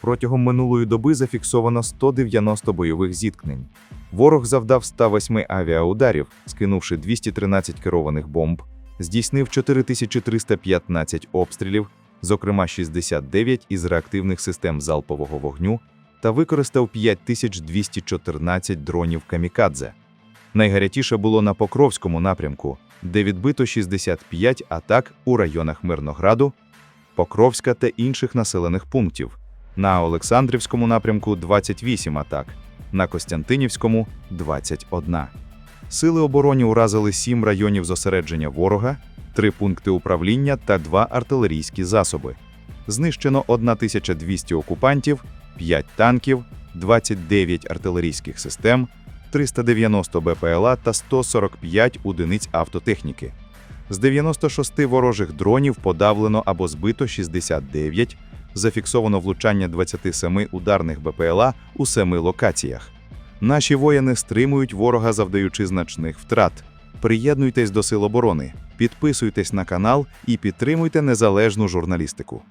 Протягом минулої доби зафіксовано 190 бойових зіткнень. Ворог завдав 108 авіаударів, скинувши 213 керованих бомб, здійснив 4315 обстрілів, зокрема 69 із реактивних систем залпового вогню, та використав 5214 дронів камікадзе. Найгарячіше було на Покровському напрямку, де відбито 65 атак у районах Мирнограду, Покровська та інших населених пунктів. На Олександрівському напрямку 28 атак, на Костянтинівському 21. Сили оборони уразили 7 районів зосередження ворога, 3 пункти управління та 2 артилерійські засоби. Знищено 1200 окупантів, 5 танків, 29 артилерійських систем, 390 БПЛА та 145 одиниць автотехніки. З 96 ворожих дронів подавлено або збито 69, зафіксовано влучання 27 ударних БПЛА у семи локаціях. Наші воїни стримують ворога, завдаючи значних втрат. Приєднуйтесь до Сил оборони, підписуйтесь на канал і підтримуйте незалежну журналістику.